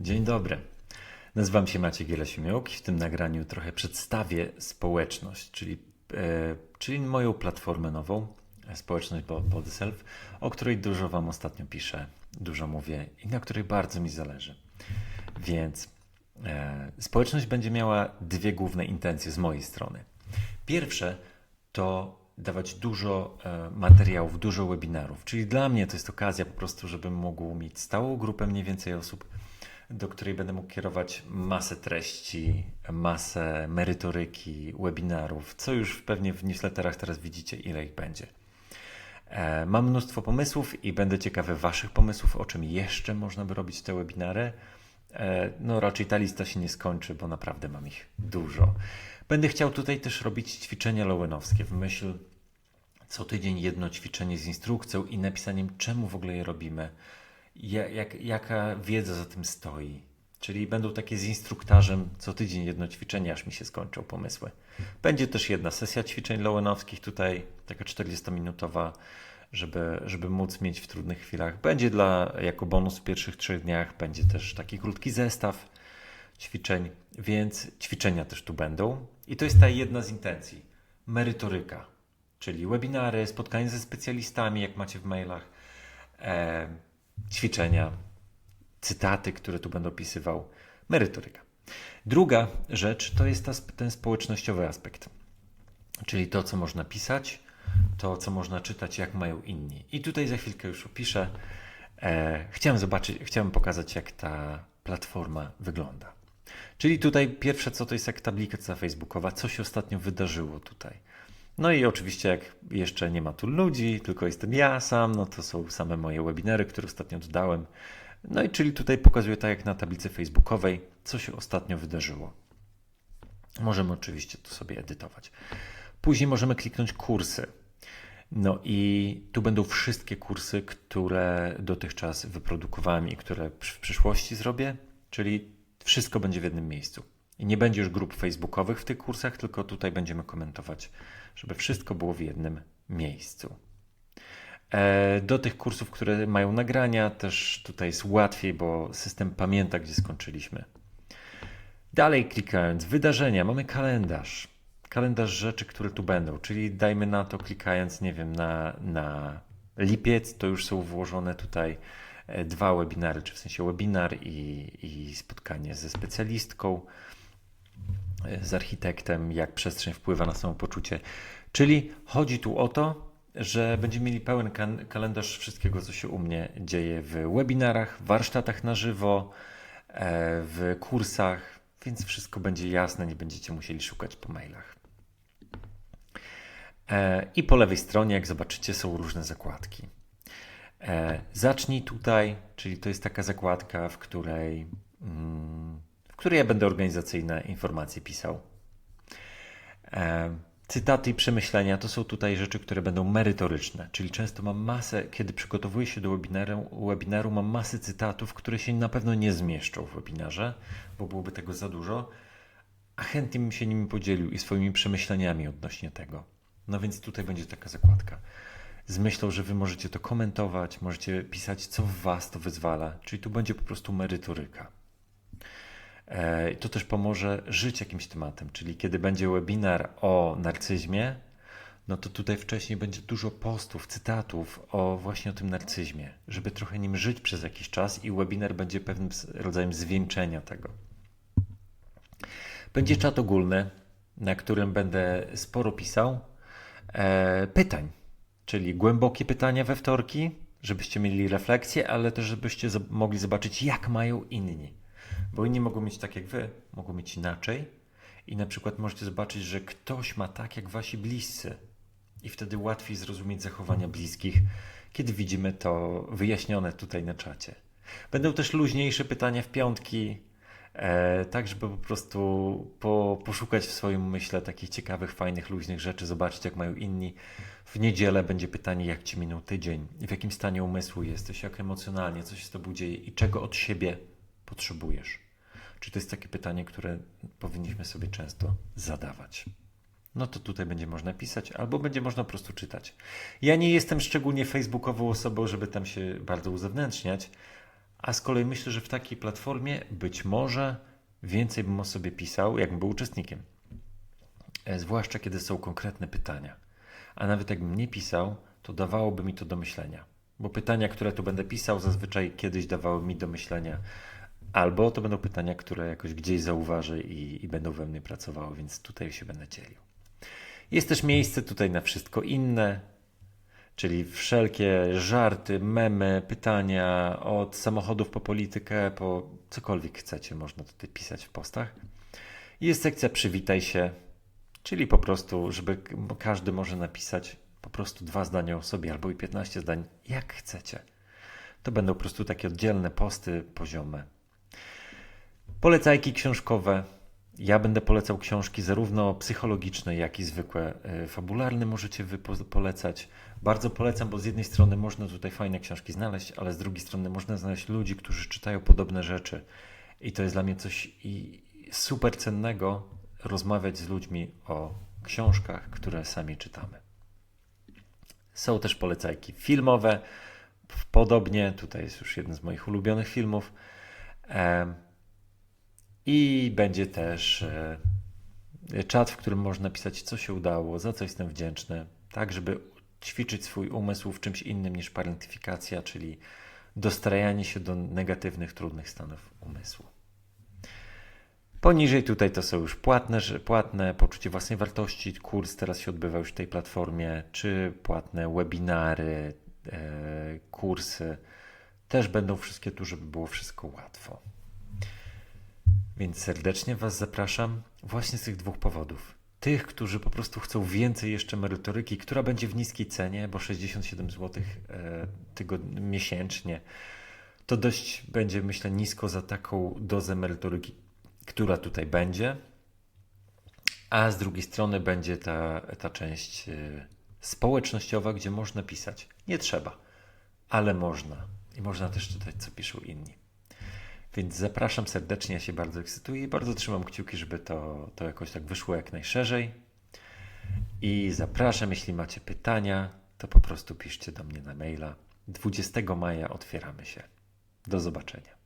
Dzień dobry. Nazywam się Maciej Gielesiumiołk i w tym nagraniu trochę przedstawię społeczność, czyli, e, czyli moją platformę nową, e, społeczność Bo- Body Self, o której dużo Wam ostatnio piszę, dużo mówię i na której bardzo mi zależy. Więc e, społeczność będzie miała dwie główne intencje z mojej strony. Pierwsze to dawać dużo e, materiałów, dużo webinarów, czyli dla mnie to jest okazja po prostu, żebym mógł mieć stałą grupę mniej więcej osób, do której będę mógł kierować masę treści, masę merytoryki, webinarów, co już pewnie w newsletterach teraz widzicie, ile ich będzie. E, Mam mnóstwo pomysłów i będę ciekawy Waszych pomysłów, o czym jeszcze można by robić te webinary. E, No, raczej ta lista się nie skończy, bo naprawdę mam ich dużo. Będę chciał tutaj też robić ćwiczenia lowenowskie w myśl co tydzień jedno ćwiczenie z instrukcją i napisaniem, czemu w ogóle je robimy, jak, jaka wiedza za tym stoi. Czyli będą takie z instruktarzem co tydzień jedno ćwiczenie, aż mi się skończą pomysły. Będzie też jedna sesja ćwiczeń lowenowskich tutaj, taka 40-minutowa, żeby, żeby móc mieć w trudnych chwilach. Będzie dla, jako bonus w pierwszych trzech dniach, będzie też taki krótki zestaw ćwiczeń, więc ćwiczenia też tu będą. I to jest ta jedna z intencji. Merytoryka, czyli webinary, spotkania ze specjalistami, jak macie w mailach, e, ćwiczenia, cytaty, które tu będę opisywał, merytoryka. Druga rzecz to jest ta, ten społecznościowy aspekt, czyli to, co można pisać, to, co można czytać, jak mają inni. I tutaj za chwilkę już opiszę. E, chciałem zobaczyć, chciałem pokazać, jak ta platforma wygląda. Czyli tutaj pierwsze co to jest jak tablica facebookowa, co się ostatnio wydarzyło tutaj. No i oczywiście jak jeszcze nie ma tu ludzi, tylko jestem ja sam, no to są same moje webinary, które ostatnio dodałem. No i czyli tutaj pokazuję tak jak na tablicy facebookowej, co się ostatnio wydarzyło. Możemy oczywiście tu sobie edytować. Później możemy kliknąć kursy. No i tu będą wszystkie kursy, które dotychczas wyprodukowałem i które w przyszłości zrobię, czyli wszystko będzie w jednym miejscu. I nie będzie już grup facebookowych w tych kursach, tylko tutaj będziemy komentować, żeby wszystko było w jednym miejscu. E, Do tych kursów, które mają nagrania, też tutaj jest łatwiej, bo system pamięta, gdzie skończyliśmy. Dalej klikając, wydarzenia, mamy kalendarz. Kalendarz rzeczy, które tu będą, czyli dajmy na to, klikając, nie wiem, na, na lipiec, to już są włożone tutaj e, dwa webinary, czy w sensie webinar i, i spotkanie ze specjalistką, z architektem, jak przestrzeń wpływa na samopoczucie. Czyli chodzi tu o to, że będziemy mieli pełen kalendarz wszystkiego, co się u mnie dzieje w webinarach, warsztatach na żywo, e, w kursach, więc wszystko będzie jasne, nie będziecie musieli szukać po mailach. E, I po lewej stronie, jak zobaczycie, są różne zakładki. E, Zacznij tutaj, czyli to jest taka zakładka, w której, mm, której ja będę organizacyjne informacje pisał. E, Cytaty i przemyślenia to są tutaj rzeczy, które będą merytoryczne, czyli często mam masę, kiedy przygotowuję się do webinaru, webinaru mam masę cytatów, które się na pewno nie zmieszczą w webinarze, bo byłoby tego za dużo, a chętnie bym się nimi podzielił i swoimi przemyśleniami odnośnie tego. No więc tutaj będzie taka zakładka. Z myślą, że wy możecie to komentować, możecie pisać, co w was to wyzwala, czyli tu będzie po prostu merytoryka. E, To też pomoże żyć jakimś tematem, czyli kiedy będzie webinar o narcyzmie, no to tutaj wcześniej będzie dużo postów, cytatów o właśnie o tym narcyzmie, żeby trochę nim żyć przez jakiś czas i webinar będzie pewnym rodzajem zwieńczenia tego. Będzie czat ogólny, na którym będę sporo pisał e, pytań, czyli głębokie pytania we wtorki, żebyście mieli refleksję, ale też żebyście mogli zobaczyć, jak mają inni. Bo inni mogą mieć tak jak wy, mogą mieć inaczej. I na przykład możecie zobaczyć, że ktoś ma tak jak wasi bliscy. I wtedy łatwiej zrozumieć zachowania bliskich, kiedy widzimy to wyjaśnione tutaj na czacie. Będą też luźniejsze pytania w piątki, e, tak żeby po prostu po, poszukać w swoim myśle takich ciekawych, fajnych, luźnych rzeczy, zobaczyć jak mają inni. W niedzielę będzie pytanie, jak ci minął tydzień, w jakim stanie umysłu jesteś, jak emocjonalnie, co się z tobą dzieje? I czego od siebie potrzebujesz. Czy to jest takie pytanie, które powinniśmy sobie często zadawać? No to tutaj będzie można pisać, albo będzie można po prostu czytać. Ja nie jestem szczególnie facebookową osobą, żeby tam się bardzo uzewnętrzniać, A z kolei myślę, że w takiej platformie być może więcej bym o sobie pisał, jakbym był uczestnikiem. E, Zwłaszcza kiedy są konkretne pytania. A nawet jakbym nie pisał, to dawałoby mi to do myślenia. Bo pytania, które tu będę pisał, zazwyczaj kiedyś dawały mi do myślenia. Albo to będą pytania, które jakoś gdzieś zauważę i, i będą we mnie pracowały, więc tutaj się będę dzielił. Jest też miejsce tutaj na wszystko inne, czyli wszelkie żarty, memy, pytania od samochodów po politykę, po cokolwiek chcecie, można tutaj pisać w postach. Jest sekcja przywitaj się, czyli po prostu, żeby każdy może napisać po prostu dwa zdania o sobie albo i 15 zdań, jak chcecie. To będą po prostu takie oddzielne posty poziome. Polecajki książkowe. Ja będę polecał książki zarówno psychologiczne, jak i zwykłe y, fabularne. Możecie wy po- polecać. Bardzo polecam, bo z jednej strony można tutaj fajne książki znaleźć, ale z drugiej strony można znaleźć ludzi, którzy czytają podobne rzeczy. I to jest dla mnie coś super cennego rozmawiać z ludźmi o książkach, które sami czytamy. Są też polecajki filmowe. Podobnie, tutaj jest już jeden z moich ulubionych filmów. Em, I będzie też e, czat, w którym można pisać, co się udało, za co jestem wdzięczny, tak żeby ćwiczyć swój umysł w czymś innym niż parentyfikacja, czyli dostrajanie się do negatywnych, trudnych stanów umysłu. Poniżej tutaj to są już płatne, płatne poczucie własnej wartości. Kurs teraz się odbywa już w tej platformie, czy płatne webinary, e, kursy. Też będą wszystkie tu, żeby było wszystko łatwo. Więc serdecznie Was zapraszam właśnie z tych dwóch powodów. Tych, którzy po prostu chcą więcej jeszcze merytoryki, która będzie w niskiej cenie, bo 67 zł e, tygod- miesięcznie to dość będzie, myślę, nisko za taką dozę merytoryki, która tutaj będzie. A z drugiej strony będzie ta, ta część e, społecznościowa, gdzie można pisać. Nie trzeba, ale można. I można też czytać, co piszą inni. Więc zapraszam serdecznie, ja się bardzo ekscytuję i bardzo trzymam kciuki, żeby to, to jakoś tak wyszło jak najszerzej. I zapraszam, jeśli macie pytania, to po prostu piszcie do mnie na maila. 20 maja otwieramy się. Do zobaczenia.